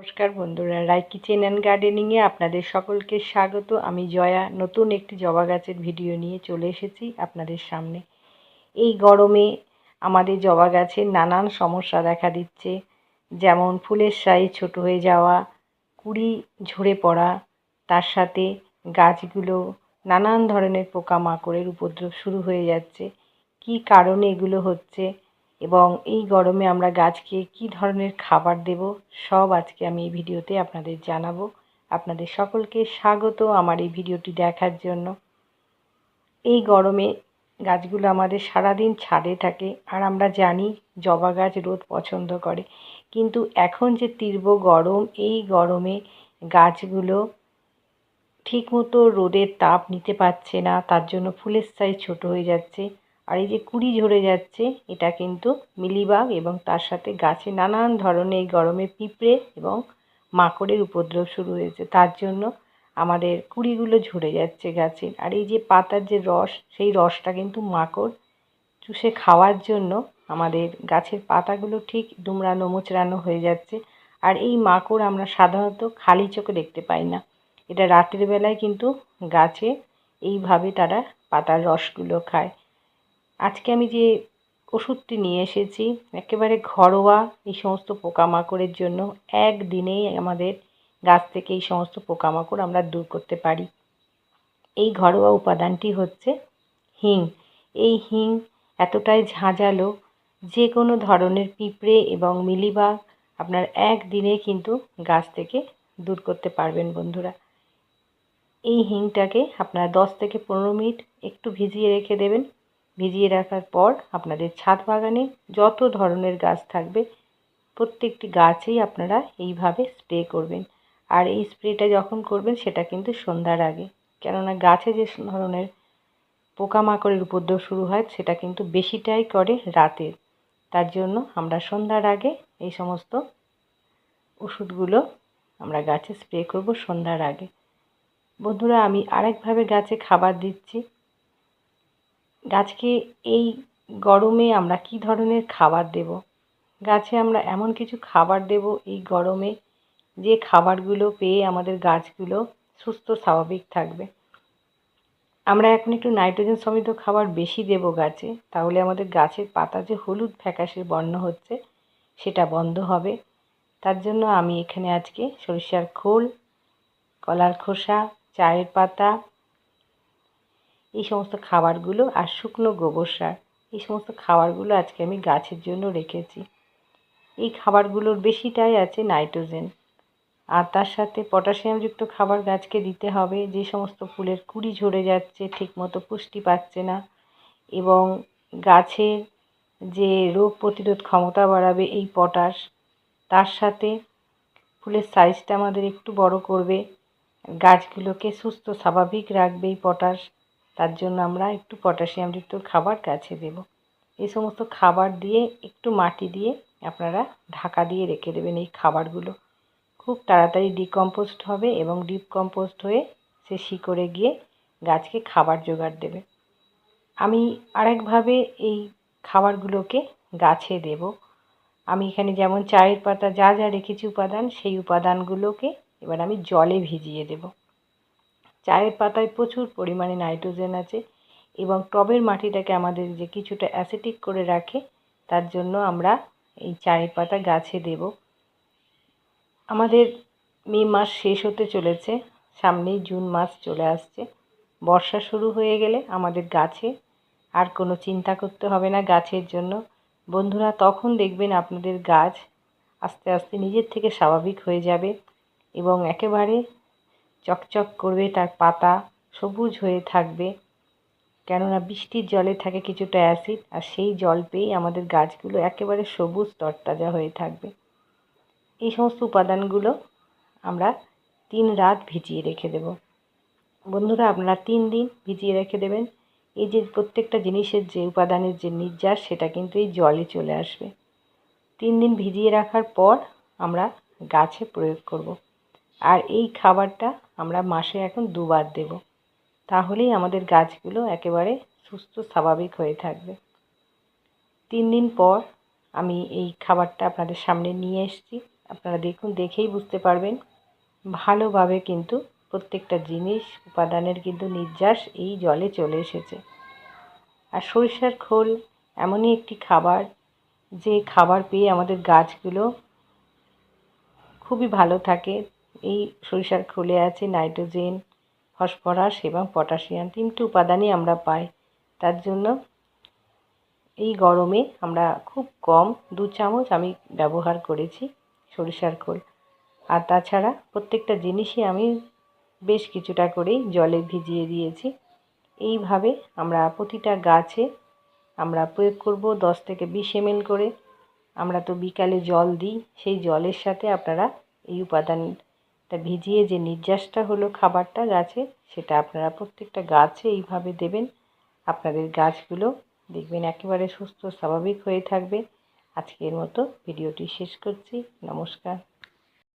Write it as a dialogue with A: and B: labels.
A: নমস্কার বন্ধুরা, রাই kitchen and গার্ডেনিংয়ে আপনাদের সকলকে স্বাগত। আমি জয়া, নতুন একটি জবা গাছের ভিডিও নিয়ে চলে এসেছি আপনাদের সামনে। এই গরমে আমাদের জবা গাছের নানান সমস্যা দেখা দিচ্ছে। যেমন ফুলের সাইজ ছোট হয়ে যাওয়া, কুড়ি ঝরে পড়া, তার সাথে গাছগুলো নানান ধরনের পোকামাকড়ের উপদ্রব শুরু হয়ে যাচ্ছে। কী কারণে এগুলো হচ্ছে? এবং এই গরমে আমরা গাছকে কী ধরনের খাবার দেব, সব আজকে আমি এই ভিডিওতে আপনাদের জানাব। আপনাদের সকলকে স্বাগত আমার এই ভিডিওটি দেখার জন্য। এই গরমে গাছগুলো আমাদের সারাদিন ছাদে থাকে আর আমরা জানি জবা গাছ রোদ পছন্দ করে। কিন্তু এখন যে তীব্র গরম, এই গরমে গাছগুলো ঠিকমতো রোদের তাপ নিতে পারছে না, তার জন্য ফুলের সাইজ ছোট হয়ে যাচ্ছে। আর এই যে কুড়ি ঝরে যাচ্ছে, এটা কিন্তু মিলিবাগ এবং তার সাথে গাছে নানান ধরনের গরমে পিঁপড়ে এবং মাকড়ের উপদ্রব শুরু হয়েছে। তার জন্য আমাদের কুড়িগুলো ঝরে যাচ্ছে গাছের আর এই যে পাতার যে রস, সেই রসটা কিন্তু মাকড় চুষে খাওয়ার জন্য আমাদের গাছের পাতাগুলো ঠিক দুমড়ানো মোচড়ানো হয়ে যাচ্ছে। আর এই মাকড় আমরা সাধারণত খালি চোখে দেখতে পাই না। এটা রাতের বেলায় কিন্তু গাছে এইভাবে তারা পাতার রসগুলো খায়। আজকে আমি যে ওষুধটি নিয়ে এসেছি, একেবারে ঘরোয়া এই সমস্ত পোকামাকড়ের জন্য, একদিনেই আমাদের গাছ থেকে এই সমস্ত পোকামাকড় আমরা দূর করতে পারি। এই ঘরোয়া উপাদানটি হচ্ছে হিং। এই হিং এতটাই ঝাঁঝালো যে কোনো ধরনের পিঁপড়ে এবং মিলিবাগ আপনার একদিনে কিন্তু গাছ থেকে দূর করতে পারবেন বন্ধুরা। এই হিংটাকে আপনারা দশ থেকে পনেরো মিনিট একটু ভিজিয়ে রেখে দেবেন। ভিজিয়ে রাখার পর আপনাদের ছাদ বাগানে যত ধরনের গাছ থাকবে, প্রত্যেকটি গাছেই আপনারা এইভাবে স্প্রে করবেন। আর এই স্প্রেটা যখন করবেন, সেটা কিন্তু সন্ধ্যার আগে। কেননা গাছে যে ধরনের পোকামাকড়ের উপদ্রব শুরু হয়, সেটা কিন্তু বেশিটাই করে রাতের তার জন্য আমরা সন্ধ্যার আগে এই সমস্ত ওষুধগুলো আমরা গাছে স্প্রে করব সন্ধ্যার আগে। বন্ধুরা, আমি আরেকভাবে গাছে খাবার দিচ্ছি। গাছকে এই গরমে আমরা কি ধরনের খাবার দেব? গাছে আমরা এমন কিছু খাবার দেব এই গরমে, যে খাবারগুলো পেয়ে আমাদের গাছগুলো সুস্থ, স্বাভাবিক থাকবে। আমরা এখন একটু নাইট্রোজেন সমৃদ্ধ খাবার বেশি দেব গাছে, তাহলে আমাদের গাছের পাতা যে হলুদ ফ্যাকাশে বর্ণ হচ্ছে, সেটা বন্ধ হবে। তার জন্য আমি এখানে আজকে সরিষার খোল, কলার খোসা, চায়ের পাতা এই সমস্ত খাবারগুলো আর শুকনো গোবর সার, এই সমস্ত খাবারগুলো আজকে আমি গাছের জন্য রেখেছি। এই খাবারগুলোর বেশিটাই আছে নাইট্রোজেন। আর তার সাথে পটাশিয়ামযুক্ত খাবার গাছকে দিতে হবে, যে সমস্ত ফুলের কুড়ি ঝরে যাচ্ছে, ঠিকমতো পুষ্টি পাচ্ছে না এবং গাছের যে রোগ প্রতিরোধ ক্ষমতা বাড়াবে এই পটাশ, তার সাথে ফুলের সাইজটা আমাদের একটু বড় করবে। গাছগুলোকে সুস্থ, স্বাভাবিক রাখবে এই পটাশ। তার জন্য আমরা একটু পটাশিয়ামযুক্ত খাবার গাছে দেব। এই সমস্ত খাবার দিয়ে একটু মাটি দিয়ে আপনারা ঢাকা দিয়ে রেখে দেবেন এই খাবারগুলো। খুব তাড়াতাড়ি ডিকম্পোস্ট হবে এবং ডিকম্পোস্ট হয়ে সে শিকড়ে গিয়ে গাছকে খাবার জোগাড় দেবে। আমি আরেকভাবে এই খাবারগুলোকে গাছে দেব। আমি এখানে যেমন চায়ের পাতা যা যা রেখেছি উপাদান, সেই উপাদানগুলোকে এবার আমি জলে ভিজিয়ে দেব। চায়ের পাতায় প্রচুর পরিমাণে নাইট্রোজেন আছে এবং টবের মাটিটাকে আমাদের যে কিছুটা অ্যাসিটিক করে রাখে, তার জন্য আমরা এই চায়ের পাতা গাছে দেব। আমাদের মে মাস শেষ হতে চলেছে, সামনেই জুন মাস চলে আসছে। বর্ষা শুরু হয়ে গেলে আমাদের গাছে আর কোনো চিন্তা করতে হবে না গাছের জন্য। বন্ধুরা, তখন দেখবেন আপনাদের গাছ আস্তে আস্তে নিজের থেকে স্বাভাবিক হয়ে যাবে এবং একেবারে চকচক করবে তার পাতা সবুজ হয়ে থাকবে। কেননা বৃষ্টির জলে থাকে কিছুটা অ্যাসিড, আর সেই জল পেয়েই আমাদের গাছগুলো একেবারে সবুজ তরতাজা হয়ে থাকবে। এই সমস্ত উপাদানগুলো আমরা তিন রাত ভিজিয়ে রেখে দেব। বন্ধুরা, আপনারা তিন দিন ভিজিয়ে রেখে দেবেন। এই যে প্রত্যেকটা জিনিসের যে উপাদানের যে নির্যাস, সেটা কিন্তু এই জলে চলে আসবে। তিন দিন ভিজিয়ে রাখার পর আমরা গাছে প্রয়োগ করব। আর এই খাবারটা আমরা মাসে এখন দুবার দেব। তাহলেই আমাদের গাছগুলো একেবারে সুস্থ, স্বাভাবিক হয়ে থাকবে। তিন দিন পর আমি এই খাবারটা আপনাদের সামনে নিয়ে এসেছি। আপনারা দেখুন, দেখেই বুঝতে পারবেন। ভালোভাবে কিন্তু প্রত্যেকটা জিনিস, উপাদানের কিন্তু নির্যাস এই জলে চলে এসেছে। আর সরিষার খোল এমনই একটি খাবার, যে খাবার পেয়ে আমাদের গাছগুলো খুবই ভালো থাকে। এই সরিষার খোলে আছে নাইট্রোজেন, ফসফরাস এবং পটাশিয়াম। তিনটি উপাদানই আমরা পাই। তার জন্য এই গরমে আমরা খুব কম দু চামচ আমি ব্যবহার করেছি সরিষার খোল। আর তাছাড়া প্রত্যেকটা জিনিসই আমি বেশ কিছুটা করেই জলে ভিজিয়ে দিয়েছি। এইভাবে আমরা প্রতিটা গাছে আমরা প্রয়োগ করব দশ থেকে বিশ এমএল করে। আমরা তো বিকালে জল দিই, সেই জলের সাথে আপনারা এই উপাদানটা ভিজিয়ে যে নির্যাসটা হলো খাবারটা গাছে, সেটা আপনারা প্রত্যেকটা গাছে এইভাবে দেবেন। আপনাদের গাছগুলো দেখবেন একেবারে সুস্থ, স্বাভাবিক হয়ে থাকবে। আজকের মতো ভিডিওটি শেষ করছি। নমস্কার।